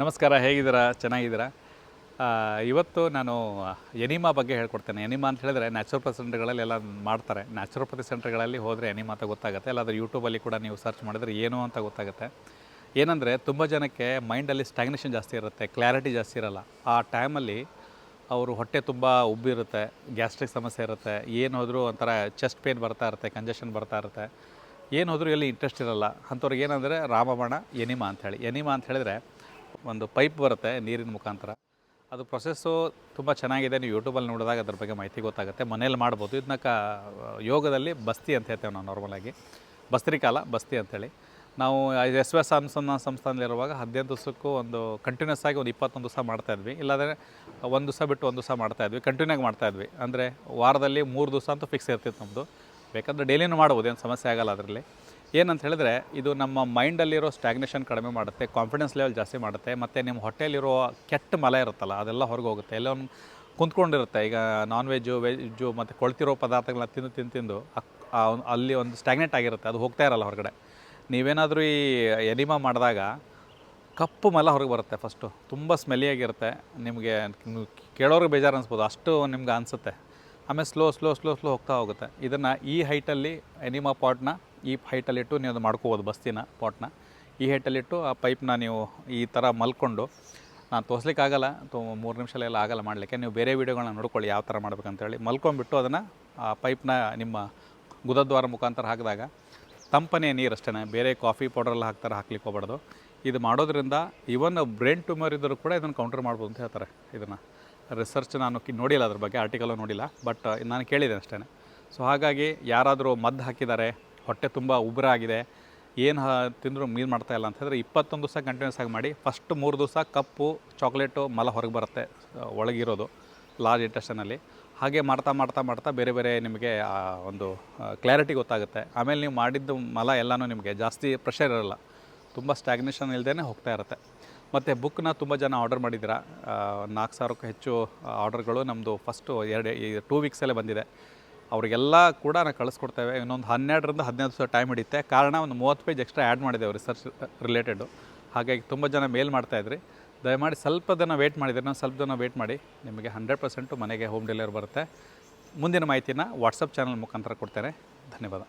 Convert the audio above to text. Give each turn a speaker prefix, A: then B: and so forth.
A: ನಮಸ್ಕಾರ, ಹೇಗಿದ್ದೀರಾ? ಚೆನ್ನಾಗಿದ್ದೀರಾ? ಇವತ್ತು ನಾನು ಎನಿಮಾ ಬಗ್ಗೆ ಹೇಳ್ಕೊಡ್ತೇನೆ. ಎನಿಮಾ ಅಂತ ಹೇಳಿದ್ರೆ ನ್ಯಾಚುರೋಪತಿ ಸೆಂಟರ್ಗಳಲ್ಲಿ ಎಲ್ಲ ಮಾಡ್ತಾರೆ. ನ್ಯಾಚುರೋಪತಿ ಸೆಂಟರ್ಗಳಲ್ಲಿ ಹೋದರೆ ಎನಿಮಾ ಅಂತ ಗೊತ್ತಾಗುತ್ತೆ. ಇಲ್ಲಾದರೆ ಯೂಟ್ಯೂಬಲ್ಲಿ ಕೂಡ ನೀವು ಸರ್ಚ್ ಮಾಡಿದರೆ ಏನು ಅಂತ ಗೊತ್ತಾಗುತ್ತೆ. ಏನಂದರೆ, ತುಂಬ ಜನಕ್ಕೆ ಮೈಂಡಲ್ಲಿ ಸ್ಟ್ಯಾಗ್ನೇಷನ್ ಜಾಸ್ತಿ ಇರುತ್ತೆ ಕ್ಲಾರಿಟಿ ಜಾಸ್ತಿ ಇರಲ್ಲ. ಆ ಟೈಮಲ್ಲಿ ಅವರು ಹೊಟ್ಟೆ ತುಂಬ ಉಬ್ಬಿರುತ್ತೆ ಗ್ಯಾಸ್ಟ್ರಿಕ್ ಸಮಸ್ಯೆ ಇರುತ್ತೆ, ಏನು ಹೋದರೂ ಒಂಥರ ಚೆಸ್ಟ್ ಪೇನ್ ಬರ್ತಾ ಇರುತ್ತೆ ಕಂಜೆಷನ್ ಬರ್ತಾ ಇರುತ್ತೆ. ಏನು ಹೋದರೂ ಎಲ್ಲಿ ಇಂಟ್ರೆಸ್ಟ್ ಇರಲ್ಲ. ಅಂಥವ್ರಿಗೆ ಏನಂದರೆ ರಾಮಬಾಣ ಎನಿಮಾ ಅಂಥೇಳಿ ಎನಿಮಾ ಅಂತ ಹೇಳಿದ್ರೆ ಒಂದು ಪೈಪ್ ಬರುತ್ತೆ ನೀರಿನ ಮುಖಾಂತರ. ಅದು ಪ್ರೊಸೆಸ್ಸು ತುಂಬ ಚೆನ್ನಾಗಿದೆ. ನೀವು ಯೂಟ್ಯೂಬಲ್ಲಿ ನೋಡಿದಾಗ ಅದ್ರ ಬಗ್ಗೆ ಮಾಹಿತಿ ಗೊತ್ತಾಗುತ್ತೆ. ಮನೇಲಿ ಮಾಡ್ಬೋದು. ಇದನ್ನ ಕ, ಯೋಗದಲ್ಲಿ ಬಸ್ತಿ ಅಂತ ಹೇಳ್ತೇವೆ ನಾವು ನಾರ್ಮಲಾಗಿ ಬಸ್ತ್ರಿಕಾಲ ಬಸ್ತಿ ಅಂಥೇಳಿ ನಾವು ಎಸ್ ಎಸ್ ಅನುಸಂಧಾನ ಸಂಸ್ಥಾನದಲ್ಲಿರುವಾಗ ಹದಿನೈದು ದಿವಸಕ್ಕೂ ಒಂದು ಕಂಟಿನ್ಯೂಸ್ ಆಗಿ ಒಂದು ಇಪ್ಪತ್ತೊಂದು ದಿವಸ ಮಾಡ್ತಾಯಿದ್ವಿ ಇಲ್ಲಾಂದರೆ ಒಂದು ದಿವಸ ಬಿಟ್ಟು ಒಂದು ದಿವಸ ಮಾಡ್ತಾಯಿದ್ವಿ ಕಂಟಿನ್ಯೂ ಆಗಿ ಮಾಡ್ತಾಯಿದ್ವಿ ಅಂದರೆ ವಾರದಲ್ಲಿ ಮೂರು ದಿವಸ ಅಂತೂ ಫಿಕ್ಸ್ ಇರ್ತಿತ್ತು ನಮ್ಮದು ಬೇಕಂದರೆ ಡೈಲಿನೂ ಮಾಡ್ಬೋದು. ಏನು ಸಮಸ್ಯೆ ಆಗಲ್ಲ ಅದರಲ್ಲಿ. ಏನಂತ ಹೇಳಿದ್ರೆ, ಇದು ನಮ್ಮ ಮೈಂಡಲ್ಲಿರೋ ಸ್ಟ್ಯಾಗ್ನೇಷನ್ ಕಡಿಮೆ ಮಾಡುತ್ತೆ ಕಾನ್ಫಿಡೆನ್ಸ್ ಲೆವೆಲ್ ಜಾಸ್ತಿ ಮಾಡುತ್ತೆ, ಮತ್ತು ನಿಮ್ಮ ಹೊಟ್ಟೆಯಲ್ಲಿರೋ ಕೆಟ್ಟ ಮಲ ಇರುತ್ತಲ್ಲ, ಅದೆಲ್ಲ ಹೊರಗೆ ಹೋಗುತ್ತೆ ಎಲ್ಲ ಒಂದು ಕುಂತ್ಕೊಂಡಿರುತ್ತೆ. ಈಗ ನಾನ್ ವೆಜ್ಜು ವೆಜ್ಜು ಮತ್ತು ಕೊಳ್ತಿರೋ ಪದಾರ್ಥಗಳನ್ನ ತಿಂದು ತಿಂದು ತಿಂದು ಅಲ್ಲಿ ಒಂದು ಸ್ಟ್ಯಾಗ್ನೆಟ್ ಆಗಿರುತ್ತೆ, ಅದು ಹೋಗ್ತಾ ಇರಲ್ಲ ಹೊರಗಡೆ. ನೀವೇನಾದರೂ ಈ ಎನಿಮಾ ಮಾಡಿದಾಗ, ಕಪ್ಪು ಮಲ ಹೊರಗೆ ಬರುತ್ತೆ ಫಸ್ಟು ತುಂಬ ಸ್ಮೆಲಿಯಾಗಿರುತ್ತೆ ನಿಮಗೆ ಕೇಳೋರಿಗೆ ಬೇಜಾರು ಅನಿಸ್ಬೋದು, ಅಷ್ಟು ನಿಮ್ಗೆ ಅನಿಸುತ್ತೆ. ಆಮೇಲೆ ಸ್ಲೋ ಸ್ಲೋ ಸ್ಲೋ ಸ್ಲೋ ಹೋಗ್ತಾ ಹೋಗುತ್ತೆ. ಇದನ್ನು ಈ ಹೈಟಲ್ಲಿ ಎನಿಮಾ ಪಾಟ್ನ ಈ ಹೈಟಲ್ಲಿಟ್ಟು ನೀವು ಅದು ಮಾಡ್ಕೋಬೋದು ಬಸ್ತಿನ, ಪಾಟ್ನ. ಈ ಹೈಟಲ್ಲಿಟ್ಟು ಆ ಪೈಪ್ನ ನೀವು ಈ ಥರ ಮಲ್ಕೊಂಡು, ನಾನು ತೋರಿಸ್ಲಿಕ್ಕಾಗಲ್ಲ, ತೋ ಮೂರು ನಿಮಿಷಲೆಲ್ಲ ಆಗಲ್ಲ ಮಾಡಲಿಕ್ಕೆ. ನೀವು ಬೇರೆ ವೀಡಿಯೋಗಳನ್ನ ನೋಡ್ಕೊಳ್ಳಿ ಯಾವ ಥರ ಮಾಡ್ಬೇಕಂತೇಳಿ. ಮಲ್ಕೊಂಡ್ಬಿಟ್ಟು ಅದನ್ನು ಆ ಪೈಪ್ನ ನಿಮ್ಮ ಗುದದ್ವಾರ ಮುಖಾಂತರ ಹಾಕಿದಾಗ, ತಂಪನೇ ನೀರು ಅಷ್ಟೇ ಬೇರೆ ಕಾಫಿ ಪೌಡ್ರೆಲ್ಲ ಹಾಕ್ತಾರೆ, ಹಾಕ್ಲಿಕ್ಕೆ ಹೋಗ್ಬಾರ್ದು. ಇದು ಮಾಡೋದ್ರಿಂದ ಇವನ್ ಬ್ರೈನ್ ಟ್ಯೂಮರ್ ಇದ್ದರೂ ಕೂಡ ಇದನ್ನು ಕೌಂಟರ್ ಮಾಡ್ಬೋದು ಅಂತ ಹೇಳ್ತಾರೆ ಇದನ್ನು. ರಿಸರ್ಚ್ ನಾನು ನೋಡಿಲ್ಲ ಅದ್ರ ಬಗ್ಗೆ, ಆರ್ಟಿಕಲ್ ನೋಡಿಲ್ಲ, ಬಟ್ ನಾನು ಕೇಳಿದೆ ಅಷ್ಟೇ ಸೊ ಹಾಗಾಗಿ ಯಾರಾದರೂ ಮದ್ದು ಹಾಕಿದ್ದಾರೆ ಹೊಟ್ಟೆ ತುಂಬ ಉಬ್ರಾಗಿದೆ ಏನು ತಿಂದರೂ ಮೀನು ಮಾಡ್ತಾ ಇಲ್ಲ ಅಂತ ಹೇಳಿದ್ರೆ ಇಪ್ಪತ್ತೊಂದು ದಿವಸ ಕಂಟಿನ್ಯೂಸ್ ಆಗಿ ಮಾಡಿ, ಫಸ್ಟ್ ಮೂರು ದಿವಸ ಕಪ್ಪು, ಚಾಕ್ಲೇಟು, ಮಲ ಹೊರಗೆ ಬರುತ್ತೆ ಒಳಗಿರೋದು, ಲಾರ್ಜ್ ಇಂಟೆಸ್ಟನಲ್ಲಿ. ಹಾಗೆ ಮಾಡ್ತಾ ಮಾಡ್ತಾ ಮಾಡ್ತಾ ಬೇರೆ ಬೇರೆ ನಿಮಗೆ ಒಂದು ಕ್ಲಾರಿಟಿ ಗೊತ್ತಾಗುತ್ತೆ. ಆಮೇಲೆ ನೀವು ಮಾಡಿದ್ದು ಮಲ ಎಲ್ಲನೂ ನಿಮಗೆ ಜಾಸ್ತಿ ಪ್ರೆಷರ್ ಇರಲ್ಲ. ತುಂಬ ಸ್ಟ್ಯಾಗ್ನೇಷನ್ ಇಲ್ಲದೇ ಹೋಗ್ತಾ ಇರುತ್ತೆ. ಮತ್ತು ಬುಕ್ನ ತುಂಬ ಜನ ಆರ್ಡರ್ ಮಾಡಿದ್ದೀರಾ? ನಾಲ್ಕು ಸಾವಿರಕ್ಕೂ ಹೆಚ್ಚು ಆರ್ಡರ್ಗಳು ನಮ್ಮದು ಫಸ್ಟು ಎರಡು, ಈ ಟೂ ವೀಕ್ಸಲ್ಲೇ ಬಂದಿದೆ. ಅವರಿಗೆಲ್ಲ ಕೂಡ ನಾವು ಕಳಿಸ್ಕೊಡ್ತೇವೆ. ಇನ್ನೊಂದು ಹನ್ನೆರಡರಿಂದ ಹದಿನೈದು ದಿವಸ ಟೈಮ್ ಹಿಡಿಯುತ್ತೆ. ಕಾರಣ ಒಂದು ಮೂವತ್ತು ಪೇಜ್ ಎಕ್ಸ್ಟ್ರಾ ಆ್ಯಡ್ ಮಾಡಿದ್ದೇವೆ ರಿಸರ್ಚ್ ರಿಲೇಟೆಡು ಹಾಗಾಗಿ ತುಂಬ ಜನ ಮೇಲ್ ಮಾಡ್ತಾಯಿದ್ರಿ ದಯಮಾಡಿ ಸ್ವಲ್ಪ ದಿನ ವೇಟ್ ಮಾಡಿದ್ರೆ ನಾವು ಸ್ವಲ್ಪ ದಿನ ವೇಟ್ ಮಾಡಿ. ನಿಮಗೆ ಹಂಡ್ರೆಡ್ ಪರ್ಸೆಂಟು ಮನೆಗೆ ಹೋಮ್ ಡೆಲಿವರಿ ಬರುತ್ತೆ. ಮುಂದಿನ ಮಾಹಿತಿನ ವಾಟ್ಸಪ್ ಚಾನಲ್ ಮುಖಾಂತರ ಕೊಡ್ತೇನೆ. ಧನ್ಯವಾದ.